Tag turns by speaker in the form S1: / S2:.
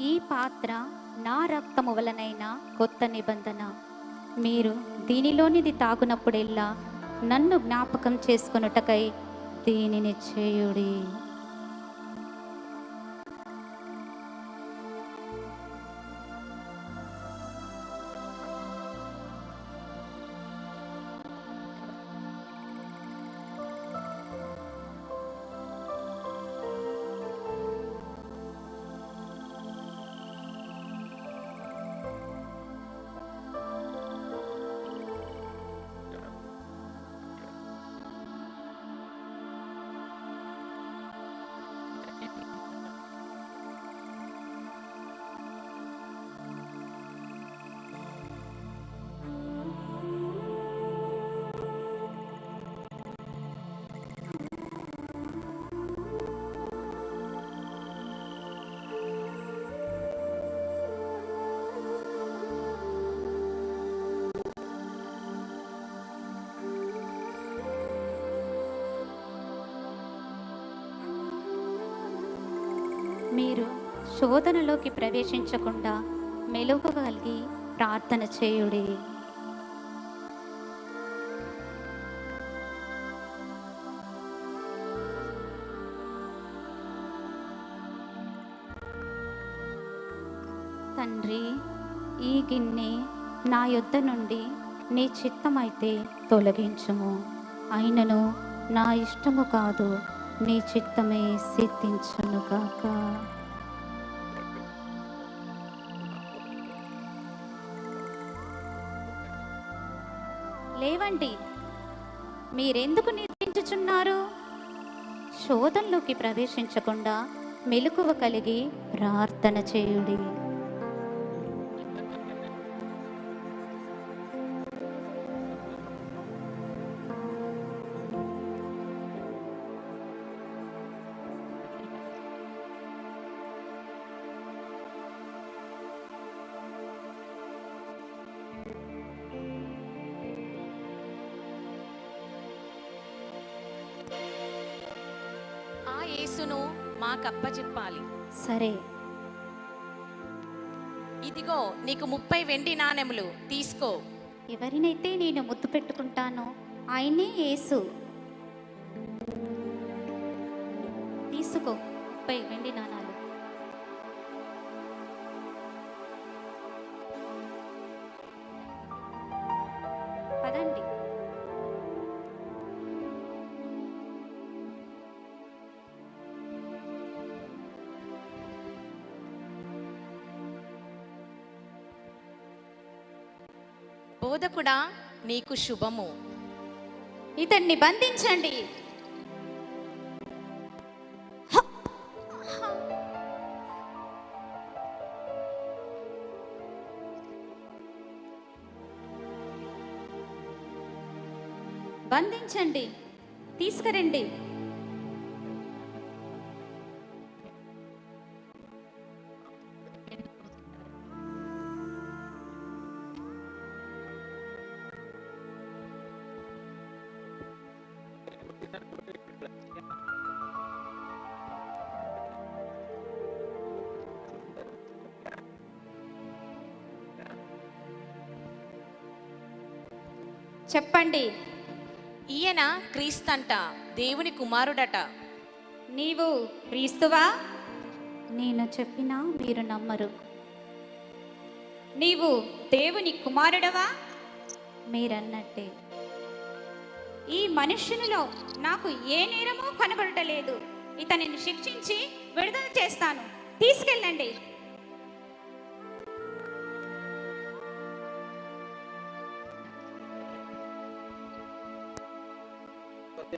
S1: ఈ పాత్ర నా రక్తము వలనైన కొత్త నిబంధన. మీరు దీనిలోనిది తాగునప్పుడెల్లా నన్ను జ్ఞాపకం చేసుకొనుటకై దీనిని చేయుడి. మీరు శోధనలోకి ప్రవేశించకుండా మెలుగు కలిగి ప్రార్థన చేయుడి. తండ్రి ఈ గిన్నె నా యొద్ద నుండి నీ చిత్తమైతే తొలగించుము. అయినను నా ఇష్టము కాదు నీ చిత్తమే సిద్ధించను కాక లేవండి. మీరెందుకు నిద్రించుచున్నారు? శోధంలోకి ప్రవేశించకుండా మెలకువ కలిగి ప్రార్థన చేయుడి.
S2: యేసును మాకప్పచెప్పాలి.
S1: సరే.
S2: ఇదిగో నీకు ముప్పై వెండి నాణెములు తీసుకో.
S1: ఎవరినైతే నేను ముద్దు పెట్టుకుంటానో ఆయనే యేసు. తీసుకో. ముప్పై వెండి నాణాలు.
S2: బోధకుడా నీకు శుభము.
S1: ఇతన్ని బంధించండి. బంధించండి. తీసుకురండి. చెప్పండి.
S2: ఈయన క్రీస్తంట దేవుని కుమారుడట.
S1: నీవు క్రీస్తువా? నేను చెప్పినా మీరు నమ్మరు. నీవు దేవుని కుమారుడవా? మీరన్నట్టే. ఈ మనుష్యునిలో నాకు ఏ నేరమూ కనబడటలేదు. ఇతనిని శిక్షించి విడుదల చేస్తాను. తీసుకెళ్ళండి. pasti